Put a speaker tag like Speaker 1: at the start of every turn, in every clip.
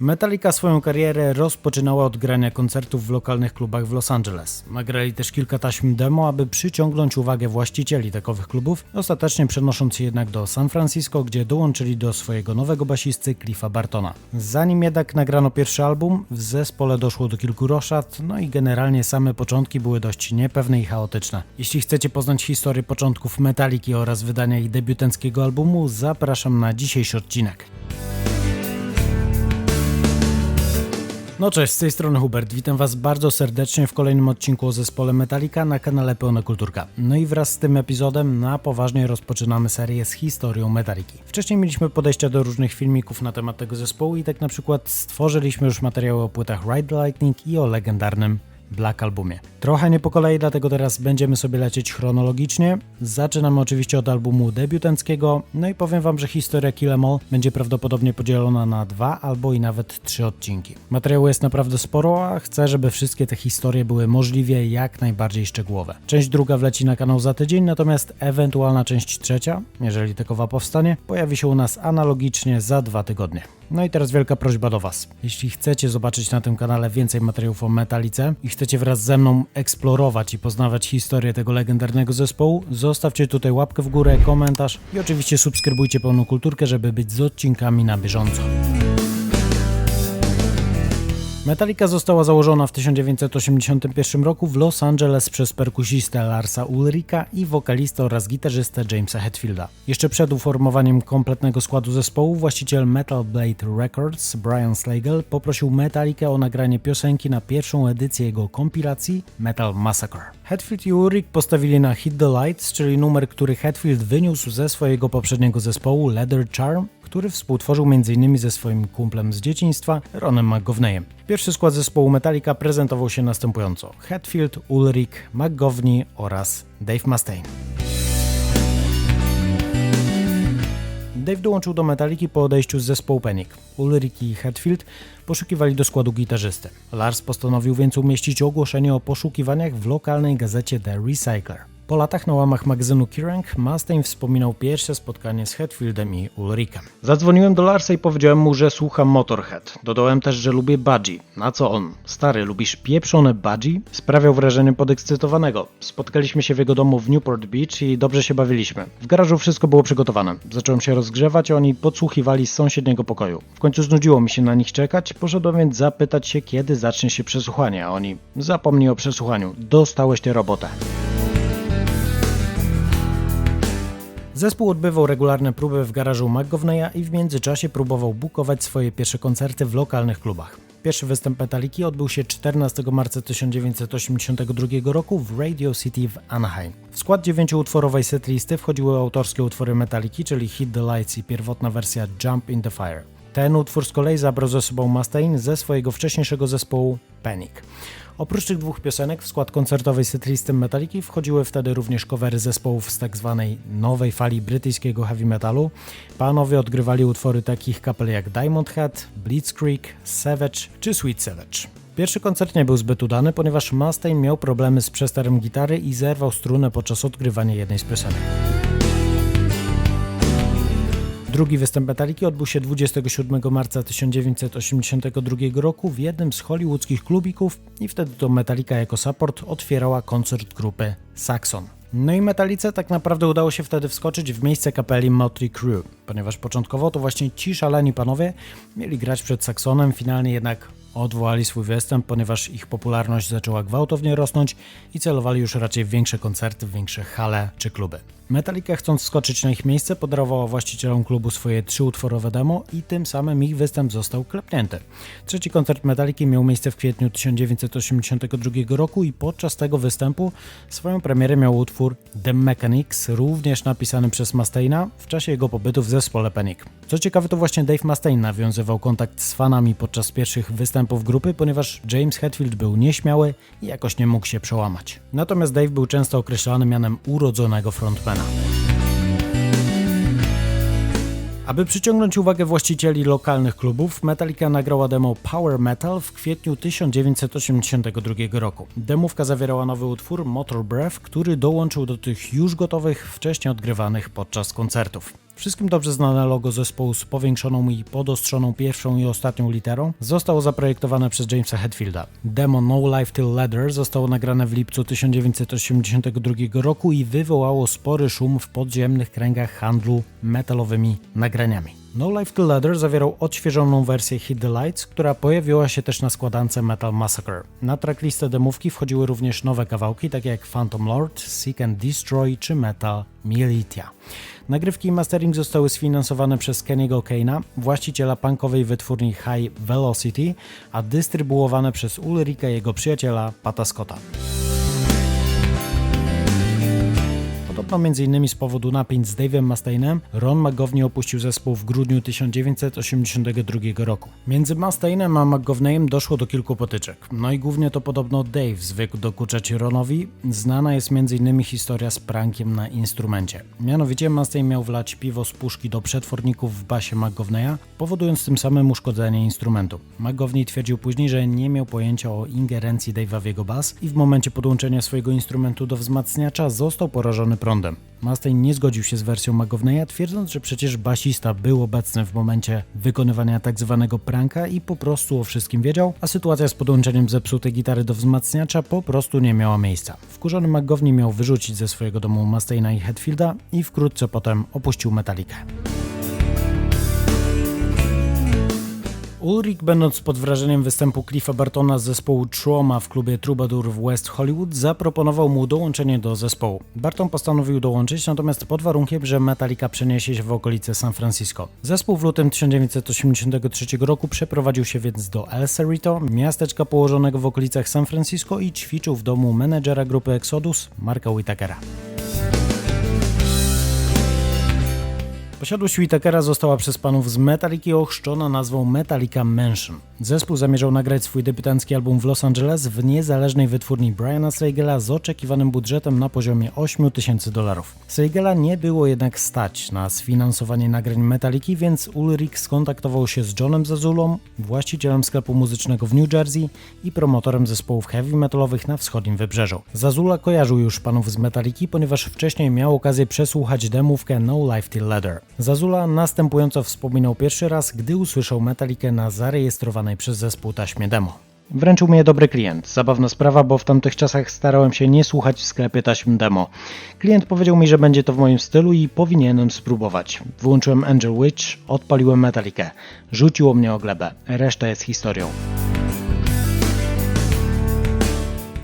Speaker 1: Metallica swoją karierę rozpoczynała od grania koncertów w lokalnych klubach w Los Angeles. Nagrali też kilka taśm demo, aby przyciągnąć uwagę właścicieli takowych klubów, ostatecznie przenosząc się jednak do San Francisco, gdzie dołączyli do swojego nowego basisty Cliffa Bartona. Zanim jednak nagrano pierwszy album, w zespole doszło do kilku roszad, no i generalnie same początki były dość niepewne i chaotyczne. Jeśli chcecie poznać historię początków Metalliki oraz wydania ich debiutanckiego albumu, zapraszam na dzisiejszy odcinek. No cześć, z tej strony Hubert. Witam Was bardzo serdecznie w kolejnym odcinku o zespole Metallica na kanale Pełna Kulturka. No i wraz z tym epizodem na poważnie rozpoczynamy serię z historią Metalliki. Wcześniej mieliśmy podejścia do różnych filmików na temat tego zespołu i tak na przykład stworzyliśmy już materiały o płytach Ride Lightning i o legendarnym Black Albumie. Trochę nie po kolei, dlatego teraz będziemy sobie lecieć chronologicznie. Zaczynamy oczywiście od albumu debiutanckiego, no i powiem Wam, że historia Kill Em All będzie prawdopodobnie podzielona na dwa albo i nawet trzy odcinki. Materiału jest naprawdę sporo, a chcę, żeby wszystkie te historie były możliwie jak najbardziej szczegółowe. Część druga wleci na kanał za tydzień, natomiast ewentualna część trzecia, jeżeli takowa powstanie, pojawi się u nas analogicznie za dwa tygodnie. No i teraz wielka prośba do Was. Jeśli chcecie zobaczyć na tym kanale więcej materiałów o Metalice i chcecie wraz ze mną eksplorować i poznawać historię tego legendarnego zespołu, zostawcie tutaj łapkę w górę, komentarz i oczywiście subskrybujcie pełną kulturkę, żeby być z odcinkami na bieżąco. Metallica została założona w 1981 roku w Los Angeles przez perkusistę Larsa Ulrika i wokalistę oraz gitarzystę Jamesa Hetfielda. Jeszcze przed uformowaniem kompletnego składu zespołu właściciel Metal Blade Records Brian Slagle poprosił Metallicę o nagranie piosenki na pierwszą edycję jego kompilacji Metal Massacre. Hetfield i Ulrich postawili na Hit the Lights, czyli numer, który Hetfield wyniósł ze swojego poprzedniego zespołu Leather Charm, który współtworzył m.in. ze swoim kumplem z dzieciństwa, Ronem McGovneyem. Pierwszy skład zespołu Metallica prezentował się następująco: Hetfield, Ulrich, McGovney oraz Dave Mustaine. Dave dołączył do Metalliki po odejściu z zespołu Panic. Ulrich i Hetfield poszukiwali do składu gitarzysty. Lars postanowił więc umieścić ogłoszenie o poszukiwaniach w lokalnej gazecie The Recycler. Po latach na łamach magazynu Kerrang Mustaine wspominał pierwsze spotkanie z Hetfieldem i Ulrichem. Zadzwoniłem do Larsa i powiedziałem mu, że słucham Motorhead. Dodałem też, że lubię Budgie. Na co on? Stary, lubisz pieprzone Budgie? Sprawiał wrażenie podekscytowanego. Spotkaliśmy się w jego domu w Newport Beach i dobrze się bawiliśmy. W garażu wszystko było przygotowane. Zacząłem się rozgrzewać, a oni podsłuchiwali z sąsiedniego pokoju. W końcu znudziło mi się na nich czekać, poszedłem więc zapytać się, kiedy zacznie się przesłuchanie, a oni zapomnij o przesłuchaniu. Dostałeś tę robotę. Zespół odbywał regularne próby w garażu McGovneya i w międzyczasie próbował bukować swoje pierwsze koncerty w lokalnych klubach. Pierwszy występ Metaliki odbył się 14 marca 1982 roku w Radio City w Anaheim. W skład dziewięciutworowej setlisty wchodziły autorskie utwory Metaliki, czyli Hit the Lights i pierwotna wersja Jump in the Fire. Ten utwór z kolei zabrał ze sobą Mustaine ze swojego wcześniejszego zespołu Panic. Oprócz tych dwóch piosenek w skład koncertowej setlisty Metaliki wchodziły wtedy również covery zespołów z tak zwanej nowej fali brytyjskiego heavy metalu. Panowie odgrywali utwory takich kapel jak Diamond Head, Blitzkrieg, Savage czy Sweet Savage. Pierwszy koncert nie był zbyt udany, ponieważ Mustaine miał problemy z przestarem gitary i zerwał strunę podczas odgrywania jednej z piosenek. Drugi występ Metaliki odbył się 27 marca 1982 roku w jednym z hollywoodzkich klubików i wtedy to Metallica jako support otwierała koncert grupy Saxon. No i Metalice tak naprawdę udało się wtedy wskoczyć w miejsce kapeli Motley Crue, ponieważ początkowo to właśnie ci szaleni panowie mieli grać przed Saxonem, finalnie jednak odwołali swój występ, ponieważ ich popularność zaczęła gwałtownie rosnąć i celowali już raczej w większe koncerty, w większe hale czy kluby. Metallica chcąc skoczyć na ich miejsce podarowała właścicielom klubu swoje trzyutworowe demo i tym samym ich występ został klepnięty. Trzeci koncert Metalliki miał miejsce w kwietniu 1982 roku i podczas tego występu swoją premierę miał utwór The Mechanics, również napisany przez Mustaine'a w czasie jego pobytu w zespole Panic. Co ciekawe to właśnie Dave Mustaine nawiązywał kontakt z fanami podczas pierwszych występów grupy, ponieważ James Hetfield był nieśmiały i jakoś nie mógł się przełamać. Natomiast Dave był często określany mianem urodzonego frontmana. Aby przyciągnąć uwagę właścicieli lokalnych klubów, Metallica nagrała demo Power Metal w kwietniu 1982 roku. Demówka zawierała nowy utwór Motor Breath, który dołączył do tych już gotowych, wcześniej odgrywanych podczas koncertów. Wszystkim dobrze znane logo zespołu z powiększoną i podostrzoną pierwszą i ostatnią literą zostało zaprojektowane przez Jamesa Hetfielda. Demo No Life Till Leather zostało nagrane w lipcu 1982 roku i wywołało spory szum w podziemnych kręgach handlu metalowymi nagraniami. No Life Till Leather zawierał odświeżoną wersję Hit the Lights, która pojawiła się też na składance Metal Massacre. Na tracklistę demówki wchodziły również nowe kawałki, takie jak Phantom Lord, Seek and Destroy czy Metal Militia. Nagrywki i mastering zostały sfinansowane przez Kenny'ego Kane'a, właściciela punkowej wytwórni High Velocity, a dystrybuowane przez Ulrika jego przyjaciela Pata Scotta. Podobno m.in. z powodu napięć z Dave'em Mustainem, Ron McGovney opuścił zespół w grudniu 1982 roku. Między Mustainem a McGovneyem doszło do kilku potyczek. No i głównie to podobno Dave zwykł dokuczać Ronowi. Znana jest m.in. historia z prankiem na instrumencie. Mianowicie Mustaine miał wlać piwo z puszki do przetworników w basie McGovneya, powodując tym samym uszkodzenie instrumentu. McGovney twierdził później, że nie miał pojęcia o ingerencji Dave'a w jego bas i w momencie podłączenia swojego instrumentu do wzmacniacza został porażony prądem. Mustaine nie zgodził się z wersją Magowneya, twierdząc, że przecież basista był obecny w momencie wykonywania tak zwanego pranka i po prostu o wszystkim wiedział, a sytuacja z podłączeniem zepsutej gitary do wzmacniacza po prostu nie miała miejsca. Wkurzony McGovney miał wyrzucić ze swojego domu Mustaina i Hetfielda i wkrótce potem opuścił Metallicę. Ulrich, będąc pod wrażeniem występu Cliffa Bartona z zespołu Trauma w klubie Troubadour w West Hollywood, zaproponował mu dołączenie do zespołu. Barton postanowił dołączyć, natomiast pod warunkiem, że Metallica przeniesie się w okolice San Francisco. Zespół w lutym 1983 roku przeprowadził się więc do El Cerrito, miasteczka położonego w okolicach San Francisco i ćwiczył w domu menedżera grupy Exodus, Marka Whitakera. Posiadłość Whitakera została przez panów z Metallica ochrzczona nazwą Metallica Mansion. Zespół zamierzał nagrać swój debiutancki album w Los Angeles w niezależnej wytwórni Briana Seigela z oczekiwanym budżetem na poziomie 8 tysięcy dolarów. Seigela nie było jednak stać na sfinansowanie nagrań Metalliki, więc Ulrich skontaktował się z Johnem Zazulą, właścicielem sklepu muzycznego w New Jersey i promotorem zespołów heavy metalowych na wschodnim wybrzeżu. Zazula kojarzył już panów z Metalliki, ponieważ wcześniej miał okazję przesłuchać demówkę No Life Till Leather. Zazula następująco wspominał pierwszy raz, gdy usłyszał Metalikę na zarejestrowanej przez zespół taśmie demo. Wręczył mnie dobry klient. Zabawna sprawa, bo w tamtych czasach starałem się nie słuchać w sklepie taśm demo. Klient powiedział mi, że będzie to w moim stylu i powinienem spróbować. Włączyłem Angel Witch, odpaliłem Metalikę. Rzuciło mnie o glebę. Reszta jest historią.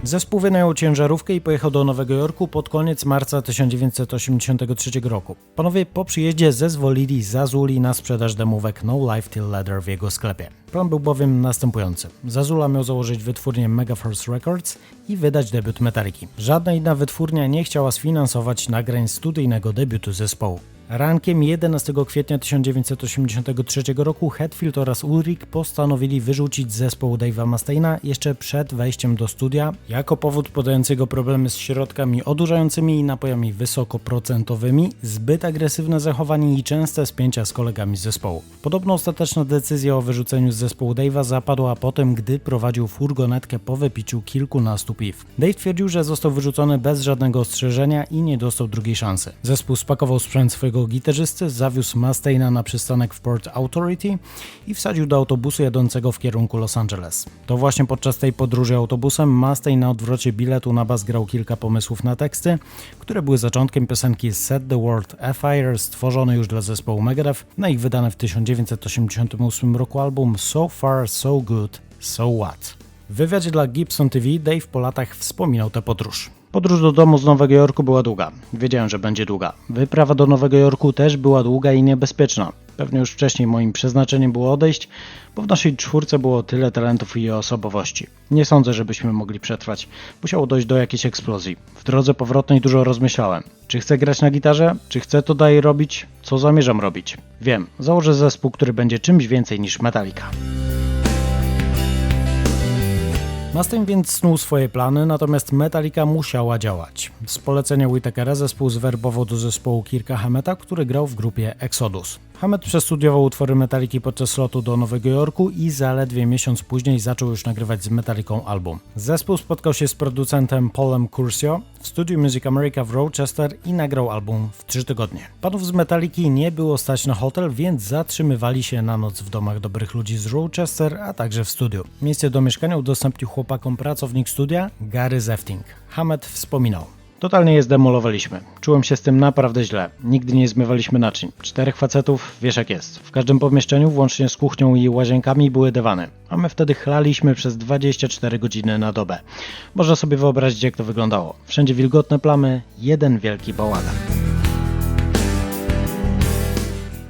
Speaker 1: Zespół wynajął ciężarówkę i pojechał do Nowego Jorku pod koniec marca 1983 roku. Panowie po przyjeździe zezwolili Zazuli na sprzedaż demówek No Life Till Leather w jego sklepie. Plan był bowiem następujący. Zazula miał założyć wytwórnię Megaforce Records i wydać debiut Metaliki. Żadna inna wytwórnia nie chciała sfinansować nagrań studyjnego debiutu zespołu. Rankiem 11 kwietnia 1983 roku Hetfield oraz Ulrich postanowili wyrzucić zespoł Dave'a Mustaina jeszcze przed wejściem do studia jako powód podającego problemy z środkami odurzającymi i napojami wysokoprocentowymi, zbyt agresywne zachowanie i częste spięcia z kolegami z zespołu. Podobno ostateczna decyzja o wyrzuceniu z zespołu Dave'a zapadła po tym, gdy prowadził furgonetkę po wypiciu kilkunastu piw. Dave twierdził, że został wyrzucony bez żadnego ostrzeżenia i nie dostał drugiej szansy. Zespół spakował sprzęt swojego gitarzysty, zawiózł Mustaina na przystanek w Port Authority i wsadził do autobusu jadącego w kierunku Los Angeles. To właśnie podczas tej podróży autobusem Mustaine na odwrocie biletu na bas grał kilka pomysłów na teksty, które były zaczątkiem piosenki Set the World Afire stworzonej już dla zespołu Megadeth na ich wydane w 1988 roku album So Far So Good, So What. W wywiadzie dla Gibson TV Dave po latach wspominał tę podróż. Podróż do domu z Nowego Jorku była długa. Wiedziałem, że będzie długa. Wyprawa do Nowego Jorku też była długa i niebezpieczna. Pewnie już wcześniej moim przeznaczeniem było odejść, bo w naszej czwórce było tyle talentów i osobowości. Nie sądzę, żebyśmy mogli przetrwać. Musiało dojść do jakiejś eksplozji. W drodze powrotnej dużo rozmyślałem. Czy chcę grać na gitarze? Czy chcę to dalej robić? Co zamierzam robić? Wiem, założę zespół, który będzie czymś więcej niż Metallica. Mustaine więc snuł swoje plany, natomiast Metallica musiała działać. Z polecenia Whitakera zespół zwerbował do zespołu Kirka Hameta, który grał w grupie Exodus. Hammett przestudiował utwory Metaliki podczas lotu do Nowego Jorku i zaledwie miesiąc później zaczął już nagrywać z Metaliką album. Zespół spotkał się z producentem Paulem Curcio w studiu Music America w Rochester i nagrał album w 3 tygodnie. Panów z Metaliki nie było stać na hotel, więc zatrzymywali się na noc w domach dobrych ludzi z Rochester, a także w studiu. Miejsce do mieszkania udostępnił chłopakom pracownik studia Gary Zefting. Hammett wspominał. Totalnie je zdemolowaliśmy. Czułem się z tym naprawdę źle. Nigdy nie zmywaliśmy naczyń. Czterech facetów, wiesz jak jest. W każdym pomieszczeniu, włącznie z kuchnią i łazienkami, były dywany. A my wtedy chlaliśmy przez 24 godziny na dobę. Można sobie wyobrazić jak to wyglądało. Wszędzie wilgotne plamy, jeden wielki bałagan.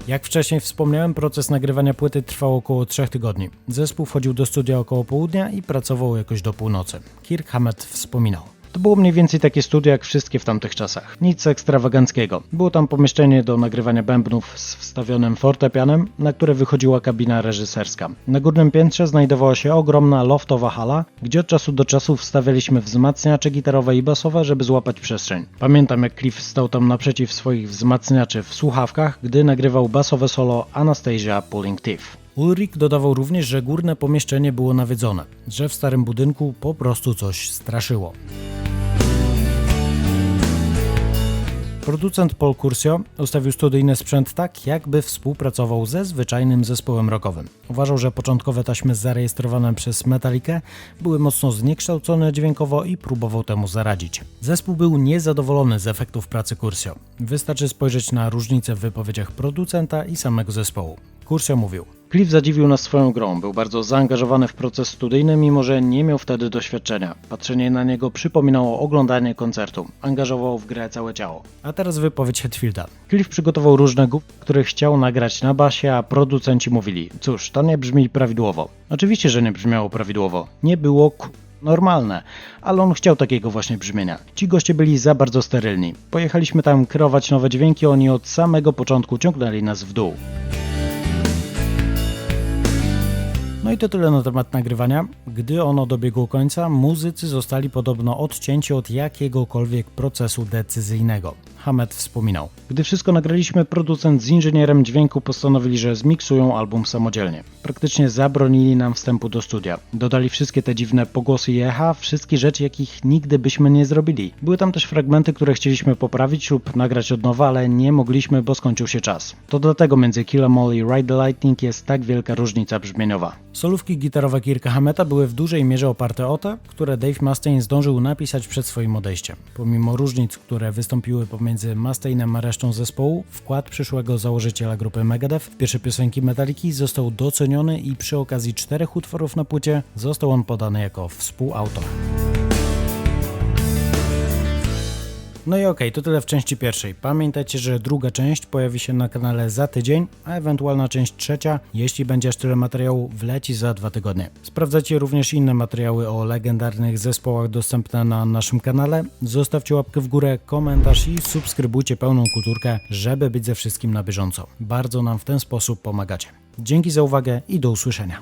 Speaker 1: Jak wcześniej wspomniałem, proces nagrywania płyty trwał około 3 tygodni. Zespół wchodził do studia około południa i pracował jakoś do północy. Kirk Hammett wspominał. To było mniej więcej takie studio jak wszystkie w tamtych czasach. Nic ekstrawaganckiego. Było tam pomieszczenie do nagrywania bębnów z wstawionym fortepianem, na które wychodziła kabina reżyserska. Na górnym piętrze znajdowała się ogromna loftowa hala, gdzie od czasu do czasu wstawialiśmy wzmacniacze gitarowe i basowe, żeby złapać przestrzeń. Pamiętam jak Cliff stał tam naprzeciw swoich wzmacniaczy w słuchawkach, gdy nagrywał basowe solo Anastasia Pulling Teeth. Ulrich dodawał również, że górne pomieszczenie było nawiedzone, że w starym budynku po prostu coś straszyło. Producent Paul Curcio ustawił studyjny sprzęt tak, jakby współpracował ze zwyczajnym zespołem rockowym. Uważał, że początkowe taśmy zarejestrowane przez Metallicę były mocno zniekształcone dźwiękowo i próbował temu zaradzić. Zespół był niezadowolony z efektów pracy Curcio. Wystarczy spojrzeć na różnice w wypowiedziach producenta i samego zespołu. Curcio mówił: Cliff zadziwił nas swoją grą, był bardzo zaangażowany w proces studyjny, mimo że nie miał wtedy doświadczenia. Patrzenie na niego przypominało oglądanie koncertu. Angażował w grę całe ciało. A teraz wypowiedź Hetfielda. Cliff przygotował różne głupie, które chciał nagrać na basie, a producenci mówili, cóż, to nie brzmi prawidłowo. Oczywiście, że nie brzmiało prawidłowo. Nie było k normalne, ale on chciał takiego właśnie brzmienia. Ci goście byli za bardzo sterylni. Pojechaliśmy tam kreować nowe dźwięki, oni od samego początku ciągnęli nas w dół. No i to tyle na temat nagrywania. Gdy ono dobiegło końca, muzycy zostali podobno odcięci od jakiegokolwiek procesu decyzyjnego. Hammett wspominał. Gdy wszystko nagraliśmy, producent z inżynierem dźwięku postanowili, że zmiksują album samodzielnie. Praktycznie zabronili nam wstępu do studia. Dodali wszystkie te dziwne pogłosy i echa, wszystkie rzeczy, jakich nigdy byśmy nie zrobili. Były tam też fragmenty, które chcieliśmy poprawić lub nagrać od nowa, ale nie mogliśmy, bo skończył się czas. To dlatego między Kill 'Em All i Ride the Lightning jest tak wielka różnica brzmieniowa. Solówki gitarowe Kirka Hammeta były w dużej mierze oparte o te, które Dave Mustaine zdążył napisać przed swoim odejściem. Pomimo różnic, które wystąpiły pomiędzy Mustainem a resztą zespołu, wkład przyszłego założyciela grupy Megadeth w pierwsze piosenki Metaliki został doceniony i przy okazji czterech utworów na płycie został on podany jako współautor. No i okej, okay, to tyle w części pierwszej. Pamiętajcie, że druga część pojawi się na kanale za tydzień, a ewentualna część trzecia, jeśli będzie aż tyle materiału, wleci za dwa tygodnie. Sprawdzajcie również inne materiały o legendarnych zespołach dostępne na naszym kanale. Zostawcie łapkę w górę, komentarz i subskrybujcie pełną kulturkę, żeby być ze wszystkim na bieżąco. Bardzo nam w ten sposób pomagacie. Dzięki za uwagę i do usłyszenia.